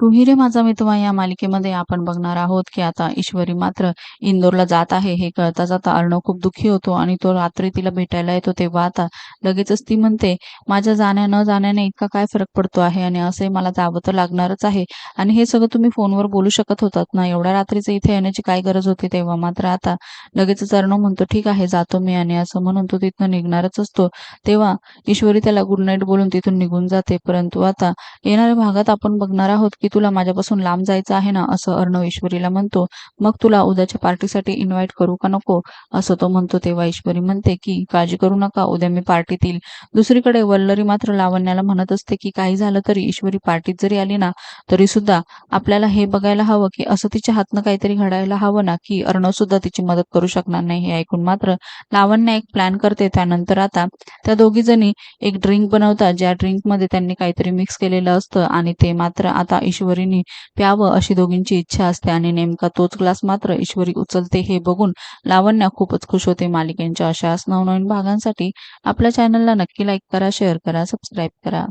तुम्ही रे माझा मितवा या मालिकेमध्ये आपण बघणार आहोत की आता ईश्वरी मात्र इंदोरला जात आहे. हे कळता जाता अर्णव खूप दुःखी होतो आणि तो रात्री तिला भेटायला येतो तेव्हा आता लगेचच ती म्हणते माझ्या जाण्या न जाण्याने इतका काय फरक पडतो आहे आणि असे मला जावं तर लागणारच आहे. आणि हे सगळं तुम्ही फोनवर बोलू शकत होतात ना? एवढ्या रात्रीचं इथे येण्याची काय गरज होती तेव्हा? मात्र आता लगेचच अर्णव म्हणतो ठीक आहे जातो मी. आणि असं म्हणून तो तिथनं निघणारच असतो. तेव्हा ईश्वरी त्याला गुड नाईट बोलून तिथून निघून जाते. परंतु आता येणाऱ्या भागात आपण बघणार आहोत की तुला माझ्यापासून लांब जायचं आहे ना असं अर्णव ईश्वरीला म्हणतो मग तुला उद्याच्या पार्टीसाठी इन्व्हाइट करू का नको? असं तो म्हणतो तेव्हा ईश्वरी म्हणते की काळजी करू नका उद्या मी पार्टीत येईल. दुसरीकडे वल्लरी मात्र लावण्याला म्हणत असते की काही झालं तरी ईश्वरी पार्टीत जरी आली ना तरी सुद्धा आपल्याला हे बघायला हवं की असं तिच्या हातनं काहीतरी घडायला हवं ना की अर्णव सुद्धा तिची मदत करू शकणार नाही हे ऐकून मात्र लावण्या एक प्लॅन करते. त्यानंतर आता त्या दोघी जणी एक ड्रिंक बनवतात. ज्या ड्रिंकमध्ये त्यांनी काहीतरी मिक्स केलेलं असतं आणि ते मात्र आता ईश्वरीने प्यावं अशी दोघींची इच्छा असते आणि नेमका तोच ग्लास मात्र ईश्वरी उचलते हे बघून लावण्या खूपच खुश होते. मालिकेंच्या अशाच नवनवीन भागांसाठी आपल्या चॅनलला नक्की लाईक करा शेअर करा सबस्क्राईब करा.